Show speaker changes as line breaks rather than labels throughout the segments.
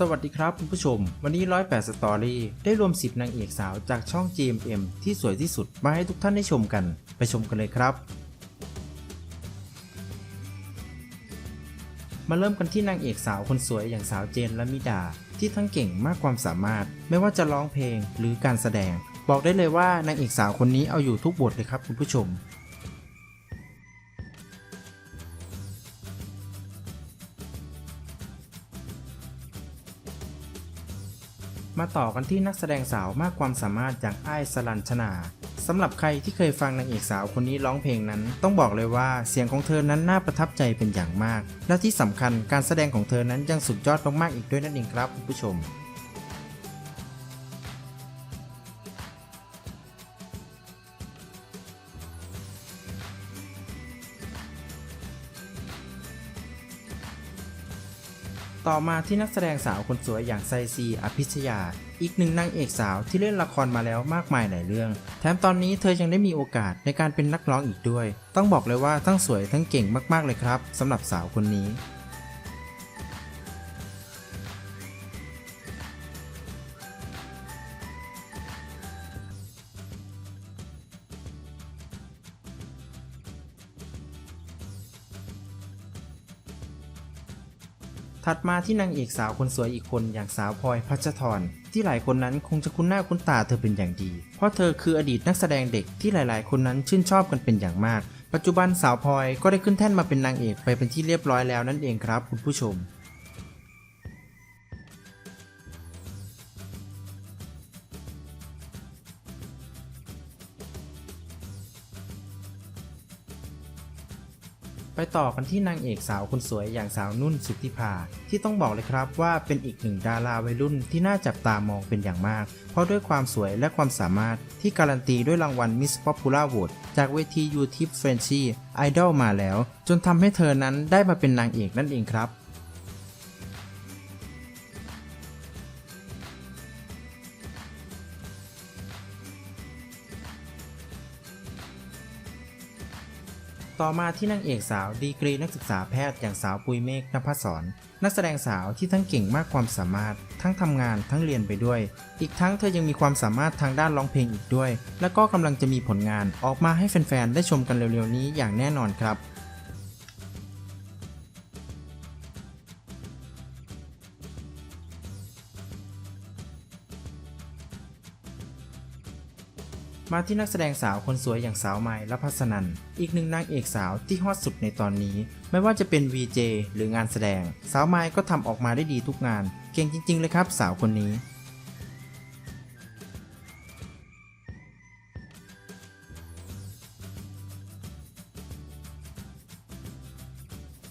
สวัสดีครับคุณผู้ชม วันนี้ 108 สตอรี่ได้รวม 10 นางเอกสาวจากช่อง GMM ที่สวยที่สุดมาให้ทุกท่านได้ชมกัน ไปชมกันเลยครับ มาเริ่มกันที่นางเอกสาวคนสวยอย่างสาวเจนและมิดา ที่ทั้งเก่งมากความสามารถ ไม่ว่าจะร้องเพลงหรือการแสดง บอกได้เลยว่านางเอกสาวคนนี้เอาอยู่ทุกบทเลยครับคุณผู้ชม มาต่อกันที่นักแสดงสาวมากความสามารถอย่างไอ้สลันชนาสำหรับใครที่เคยฟังนางเอกสาวคนนี้ร้องเพลงนั้น ต้องบอกเลยว่าเสียงของเธอนั้นน่าประทับใจเป็นอย่างมาก และที่สำคัญการแสดงของเธอนั้นยังสุดยอดมากๆอีกด้วยนั่นเองครับคุณผู้ชม ต่อมาที่นักแสดงสาวคนสวยอย่างไซซีอภิชยา อีกหนึ่งนางเอกสาวที่เล่นละครมาแล้วมากมายหลายเรื่อง แถมตอนนี้เธอยังได้มีโอกาสในการเป็นนักร้องอีกด้วย ต้องบอกเลยว่าทั้งสวยทั้งเก่งมากๆเลยครับสำหรับสาวคนนี้ ถัดมาที่นางเอกสาวคนสวยอีกคนอย่างสาวพลอยพัชธรที่หลายคนนั้นคงจะคุ้นหน้าคุ้นตาเธอเป็นอย่างดี เพราะเธอคืออดีตนักแสดงเด็กที่หลาย ๆ คนนั้นชื่นชอบกันเป็นอย่างมาก ปัจจุบันสาวพลอยก็ได้ขึ้นแท่นมาเป็นนางเอกไปเป็นที่เรียบร้อยแล้วนั่นเองครับคุณผู้ชม ไปต่อกันที่นางเอกสาวคนสวยอย่างสาวนุ่นสุทธิภา ที่ต้องบอกเลยครับว่าเป็นอีกหนึ่งดาราวัยรุ่นที่น่าจับตามองเป็นอย่างมาก เพราะด้วยความสวยและความสามารถที่การันตีด้วยรางวัล Miss Popular Vote จากเวที YouTube f r e n c h i Idol มาแล้ว จนทำให้เธอนั้นได้มาเป็นนางเอกนั่นเองครับ ต่อมาที่นางเอกสาวดีกรีนักศึกษาแพทย์อย่างสาวปุยเมฆนภศรนักแสดงสาวที่ทั้งเก่งมากความสามารถ ทั้งทำงานทั้งเรียนไปด้วย อีกทั้งเธอยังมีความสามารถทางด้านร้องเพลงอีกด้วย และก็กำลังจะมีผลงานออกมาให้แฟนๆ ได้ชมกันเร็วๆนี้อย่างแน่นอนครับ มาที่นักแสดงสาวคนสวยอย่างสาวไม้และพัสนัน อีกหนึ่งนางเอกสาวที่ฮอตสุดในตอนนี้ ไม่ว่าจะเป็น VJ หรืองานแสดง สาวไม้ก็ทำออกมาได้ดีทุกงาน เก่งจริง ๆ เลยครับสาวคนนี้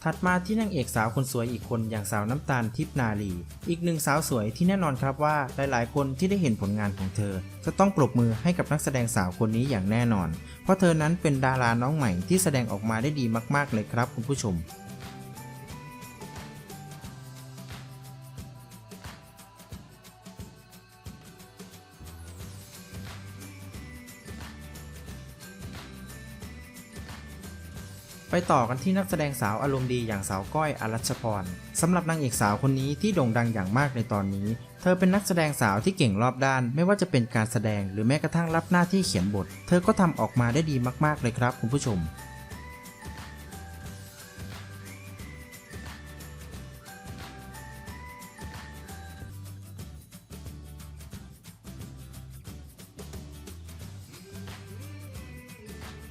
ถัดมาที่นางเอกสาวคนสวยอีกคนอย่างสาวน้ำตาลทิพนาลี อีกหนึ่งสาวสวยที่แน่นอนครับว่าหลายๆ คนที่ได้เห็นผลงานของเธอ จะต้องปรบมือให้กับนักแสดงสาวคนนี้อย่างแน่นอน เพราะเธอนั้นเป็นดาราน้องใหม่ที่แสดงออกมาได้ดีมากๆเลยครับคุณผู้ชม ไปต่อกันที่นักแสดงสาวอารมณ์ดีอย่างสาวก้อยอรัชพรสำหรับนางเอกสาวคนนี้ที่โด่งดังอย่างมากในตอนนี้ เธอเป็นนักแสดงสาวที่เก่งรอบด้าน ไม่ว่าจะเป็นการแสดงหรือแม้กระทั่งรับหน้าที่เขียนบท เธอก็ทำออกมาได้ดีมากๆเลยครับคุณผู้ชม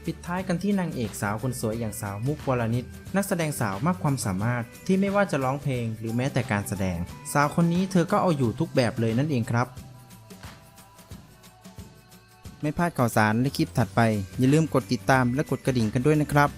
ปิดท้ายกันที่นางเอกสาวคนสวยอย่างสาวมุกวรนิต นักแสดงสาวมากความสามารถที่ไม่ว่าจะร้องเพลงหรือแม้แต่การแสดง สาวคนนี้เธอก็เอาอยู่ทุกแบบเลยนั่นเองครับ ไม่พลาดข่าวสารในคลิปถัดไป อย่าลืมกดติดตามและกดกระดิ่งกันด้วยนะครับ